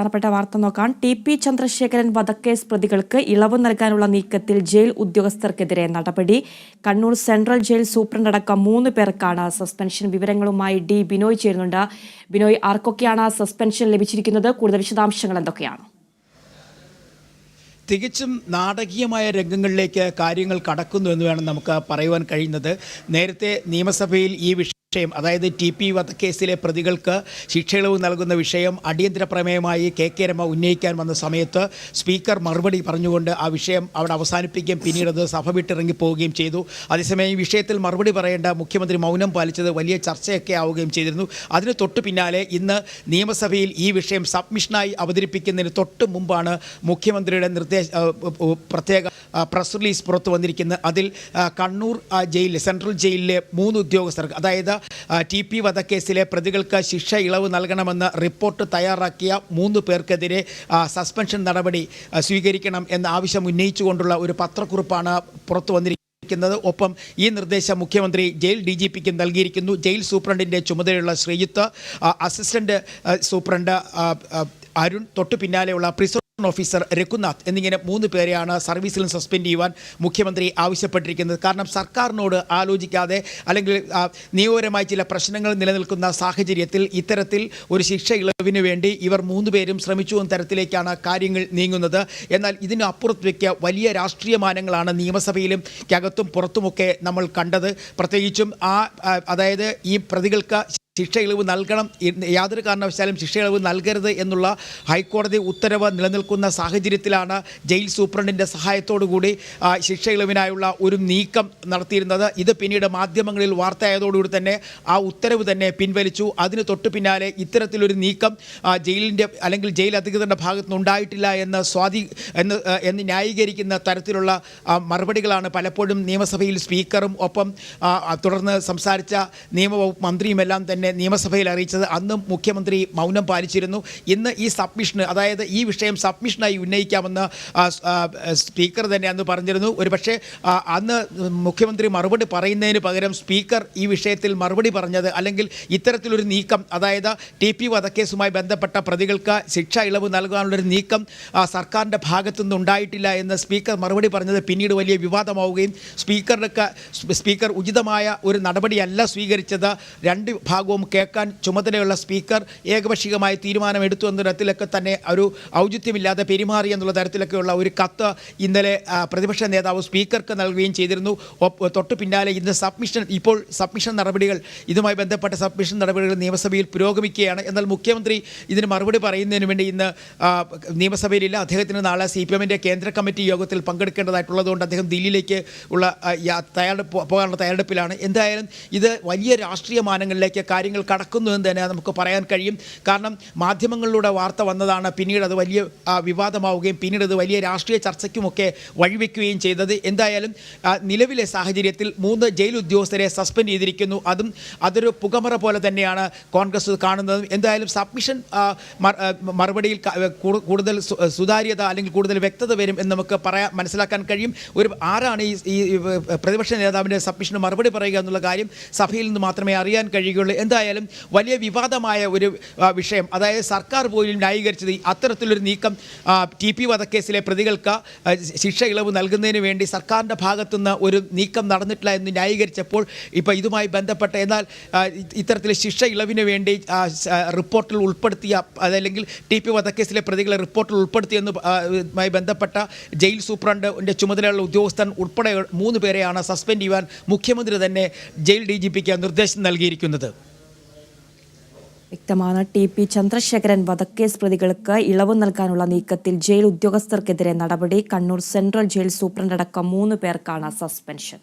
പ്രധാനപ്പെട്ട വാർത്ത നോക്കാം ടി പി ചന്ദ്രശേഖരൻ വധക്കേസ് പ്രതികൾക്ക് ഇളവ് നൽകാനുള്ള നീക്കത്തിൽ ജയിൽ ഉദ്യോഗസ്ഥർക്കെതിരെ നടപടി. കണ്ണൂർ സെൻട്രൽ ജയിൽ സൂപ്രണ്ടടക്കം മൂന്ന് പേർക്കാണ് സസ്പെൻഷൻ വിവരങ്ങളുമായി ഡി ബിനോയ് ചേരുന്നുണ്ട്. ബിനോയ് ആർക്കൊക്കെയാണ് സസ്പെൻഷൻ ലഭിച്ചിരിക്കുന്നത്? കൂടുതൽ വിശദാംശങ്ങൾ എന്തൊക്കെയാണ്? തികച്ചും നാടകീയമായ രംഗങ്ങളിലേക്ക് കാര്യങ്ങൾ കടക്കുന്നു എന്ന് വേണം നമുക്ക് പറയുവാൻ കഴിയുന്നത്. നേരത്തെ നിയമസഭയിൽ ഈ വിഷയം അതായത് ടി പി വധക്കേസിലെ പ്രതികൾക്ക് ശിക്ഷയിളവ് നൽകുന്ന വിഷയം അടിയന്തര പ്രമേയമായി കെ കെ രമ ഉന്നയിക്കാൻ വന്ന സമയത്ത് സ്പീക്കർ മറുപടി പറഞ്ഞുകൊണ്ട് ആ വിഷയം അവിടെ അവസാനിപ്പിക്കുകയും പിന്നീട് അത് സഭ വിട്ടിറങ്ങി പോവുകയും ചെയ്തു. അതേസമയം ഈ വിഷയത്തിൽ മറുപടി പറയേണ്ട മുഖ്യമന്ത്രി മൗനം പാലിച്ചത് വലിയ ചർച്ചയൊക്കെ ആവുകയും ചെയ്തിരുന്നു. അതിന് തൊട്ട് പിന്നാലെ ഇന്ന് നിയമസഭയിൽ ഈ വിഷയം സബ്മിഷനായി അവതരിപ്പിക്കുന്നതിന് തൊട്ട് മുമ്പാണ് മുഖ്യമന്ത്രിയുടെ നിർദ്ദേശ പ്രത്യേക പ്രസ് റിലീസ് പുറത്തു വന്നിരിക്കുന്നത്. അതിൽ കണ്ണൂർ ജയിലിൽ സെൻട്രൽ ജയിലിലെ മൂന്ന് ഉദ്യോഗസ്ഥർക്ക് അതായത് ടി പി വധക്കേസിലെ പ്രതികൾക്ക് ശിക്ഷ ഇളവ് നൽകണമെന്ന് റിപ്പോർട്ട് തയ്യാറാക്കിയ മൂന്ന് പേർക്കെതിരെ സസ്പെൻഷൻ നടപടി സ്വീകരിക്കണം എന്ന ആവശ്യം ഉന്നയിച്ചുകൊണ്ടുള്ള ഒരു പത്രക്കുറിപ്പാണ് പുറത്തു വന്നിരിക്കുന്നത്. ിക്കുന്നത് ഒപ്പം ഈ നിർദ്ദേശം മുഖ്യമന്ത്രി ജയിൽ ഡി ജി പിക്ക് നൽകിയിരിക്കുന്നു. ജയിൽ സൂപ്രണ്ടിന്റെ ചുമതലയുള്ള ശ്രീജിത്ത് അസിസ്റ്റന്റ് സൂപ്രണ്ട് അരുൺ തൊട്ടു പിന്നാലെയുള്ള പ്രിസൺ ഓഫീസർ രഘുനാഥ് എന്നിങ്ങനെ മൂന്ന് പേരെയാണ് സർവീസിൽ നിന്ന് സസ്പെൻഡ് ചെയ്യുവാൻ മുഖ്യമന്ത്രി ആവശ്യപ്പെട്ടിരിക്കുന്നത്. കാരണം സർക്കാരിനോട് ആലോചിക്കാതെ അല്ലെങ്കിൽ നിയമപരമായി ചില പ്രശ്നങ്ങൾ നിലനിൽക്കുന്ന സാഹചര്യത്തിൽ ഇത്തരത്തിൽ ഒരു ശിക്ഷ ഇളവിന് വേണ്ടി ഇവർ മൂന്ന് പേരും ശ്രമിച്ചു എന്ന തരത്തിലേക്കാണ് കാര്യങ്ങൾ നീങ്ങുന്നത്. എന്നാൽ ഇതിന് അപ്പുറത്തേക്ക് വലിയ രാഷ്ട്രീയ മാനങ്ങളാണ് നിയമസഭയിലും അകത്തും പുറത്തുമൊക്കെ നമ്മൾ കണ്ടത്. പ്രത്യേകിച്ചും ആ, അതായത് ഈ പ്രതികൾക്ക് ശിക്ഷ ഇളവ് നൽകണം യാതൊരു കാരണവശാലും ശിക്ഷ ഇളവ് നൽകരുത് എന്നുള്ള ഹൈക്കോടതി ഉത്തരവ് നിലനിൽക്കുന്ന സാഹചര്യത്തിലാണ് ജയിൽ സൂപ്രണ്ടിന്റെ സഹായത്തോടുകൂടി കൂടി ശിക്ഷ ഇളവിനായുള്ള ഒരു നീക്കം നടത്തിയിരുന്നത്. ഇത് പിന്നീട് മാധ്യമങ്ങളിൽ വാർത്തയായതോടുകൂടി തന്നെ ആ ഉത്തരവ് തന്നെ പിൻവലിച്ചു. അതിന് തൊട്ടു പിന്നാലെ ഇത്തരത്തിലൊരു നീക്കം ജയിലിന്റെ അല്ലെങ്കിൽ ജയിൽ അധികൃതരുടെ ഭാഗത്തുനിന്ന് ഉണ്ടായിട്ടില്ല എന്ന് സ്വാധീ എന്ന് എന്ന് ന്യായീകരിക്കുന്ന തരത്തിലുള്ള മറുപടികളാണ് പലപ്പോഴും നിയമസഭയിൽ സ്പീക്കറും ഒപ്പം തുടർന്ന് സംസാരിച്ച നിയമവകുപ്പ് മന്ത്രിയുമെല്ലാം തന്നെ നിയമസഭയിൽ അറിയിച്ചത്. അന്നും മുഖ്യമന്ത്രി മൗനം പാലിച്ചിരുന്നു. ഇന്ന് ഈ സബ്മിഷന് അതായത് ഈ വിഷയം സബ്മിഷനായി ഉന്നയിക്കാമെന്ന് സ്പീക്കർ തന്നെ അന്ന് പറഞ്ഞിരുന്നു. ഒരുപക്ഷെ പക്ഷേ അന്ന് മുഖ്യമന്ത്രി മറുപടി പറയുന്നതിന് പകരം സ്പീക്കർ ഈ വിഷയത്തിൽ മറുപടി പറഞ്ഞത് അല്ലെങ്കിൽ ഇത്തരത്തിലൊരു നീക്കം അതായത് ടി പി വധക്കേസുമായി ബന്ധപ്പെട്ട പ്രതികൾക്ക് ശിക്ഷ ഇളവ് നൽകാനുള്ളൊരു നീക്കം സർക്കാരിന്റെ ഭാഗത്തുനിന്ന് ഉണ്ടായിട്ടില്ല എന്ന് സ്പീക്കർ മറുപടി പറഞ്ഞത് പിന്നീട് വലിയ വിവാദമാവുകയും സ്പീക്കറിനൊക്കെ സ്പീക്കർ ഉചിതമായ ഒരു നടപടിയല്ല സ്വീകരിച്ചത്. രണ്ട് ഭാഗവും കേൾക്കാൻ ചുമതലയുള്ള സ്പീക്കർ ഏകപക്ഷീയമായ തീരുമാനമെടുത്തു എന്ന തരത്തിലൊക്കെ തന്നെ ഒരു ഔചിത്യമില്ലാതെ പെരുമാറി എന്നുള്ള തരത്തിലൊക്കെയുള്ള ഒരു കത്ത് ഇന്നലെ പ്രതിപക്ഷ നേതാവ് സ്പീക്കർക്ക് നൽകുകയും ചെയ്തിരുന്നു. തൊട്ട് പിന്നാലെ ഇന്ന് സബ്മിഷൻ ഇപ്പോൾ സബ്മിഷൻ നടപടികൾ ഇതുമായി ബന്ധപ്പെട്ട സബ്മിഷൻ നടപടികൾ നിയമസഭയിൽ പുരോഗമിക്കുകയാണ്. എന്നാൽ മുഖ്യമന്ത്രി ഇതിന് മറുപടി പറയുന്നതിന് വേണ്ടി ഇന്ന് നിയമസഭയിലില്ല. അദ്ദേഹത്തിന് നാളെ സി പി എമ്മിന്റെ കേന്ദ്ര കമ്മിറ്റി യോഗത്തിൽ പങ്കെടുക്കേണ്ടതായിട്ടുള്ളതുകൊണ്ട് അദ്ദേഹം ദില്ലിയിലേക്ക് ഉള്ള തയ്യാറെടുപ്പ് പോകാനുള്ള തയ്യാറെടുപ്പിലാണ്. എന്തായാലും ഇത് വലിയ രാഷ്ട്രീയ മാനങ്ങളിലേക്ക് കാര്യങ്ങൾ കടക്കുന്നു എന്ന് തന്നെ നമുക്ക് പറയാൻ കഴിയും. കാരണം മാധ്യമങ്ങളിലൂടെ വാർത്ത വന്നതാണ്. പിന്നീട് അത് വലിയ വിവാദമാവുകയും പിന്നീട് അത് വലിയ രാഷ്ട്രീയ ചർച്ചയ്ക്കുമൊക്കെ വഴിവെക്കുകയും ചെയ്തത്. എന്തായാലും നിലവിലെ സാഹചര്യത്തിൽ മൂന്ന് ജയിൽ ഉദ്യോഗസ്ഥരെ സസ്പെൻഡ് ചെയ്തിരിക്കുന്നു. അതും അതൊരു പുകമറ പോലെ തന്നെയാണ് കോൺഗ്രസ് കാണുന്നത്. എന്തായാലും സബ്മിഷൻ മറുപടിയിൽ കൂടുതൽ സുതാര്യത അല്ലെങ്കിൽ കൂടുതൽ വ്യക്തത വരും എന്ന് നമുക്ക് പറയാൻ മനസ്സിലാക്കാൻ കഴിയും. ഒരു ആരാണ് ഈ പ്രതിപക്ഷ നേതാവിന്റെ സബ്മിഷന് മറുപടി പറയുക എന്നുള്ള കാര്യം സഭയിൽ നിന്ന് മാത്രമേ അറിയാൻ കഴിയുകയുള്ളൂ. എന്തായാലും വലിയ വിവാദമായ ഒരു വിഷയം. അതായത് സർക്കാർ പോലും ന്യായീകരിച്ചത് അത്തരത്തിലൊരു നീക്കം ടി പി വധക്കേസിലെ പ്രതികൾക്ക് ശിക്ഷ ഇളവ് നൽകുന്നതിന് വേണ്ടി സർക്കാരിന്റെ ഭാഗത്തുനിന്ന് ഒരു നീക്കം നടന്നിട്ടില്ല എന്ന് ന്യായീകരിച്ചപ്പോൾ ഇപ്പോൾ ഇതുമായി ബന്ധപ്പെട്ട എന്നാൽ ഇത്തരത്തിലെ ശിക്ഷ ഇളവിന് വേണ്ടി റിപ്പോർട്ടിൽ ഉൾപ്പെടുത്തിയ അതല്ലെങ്കിൽ ടി പി വധക്കേസിലെ പ്രതികളെ റിപ്പോർട്ടിൽ ഉൾപ്പെടുത്തിയെന്ന് പ- മായി ബന്ധപ്പെട്ട ജയിൽ സൂപ്രണ്ടിന്റെ ചുമതലയുള്ള ഉദ്യോഗസ്ഥൻ ഉൾപ്പെടെ മൂന്ന് പേരെയാണ് സസ്പെൻഡ് ചെയ്യുവാൻ മുഖ്യമന്ത്രി തന്നെ ജയിൽ ഡി ജി പിക്ക് നിർദ്ദേശം നൽകിയിരിക്കുന്നത്. വ്യക്തമാണ്. ടി പി ചന്ദ്രശേഖരൻ വധക്കേസ് പ്രതികൾക്ക് ഇളവ് നൽകാനുള്ള നീക്കത്തിൽ ജയിൽ ഉദ്യോഗസ്ഥർക്കെതിരെ നടപടി. കണ്ണൂർ സെൻട്രൽ ജയിൽ സൂപ്രണ്ടടക്കം മൂന്ന് പേർക്കാണ് സസ്പെൻഷൻ.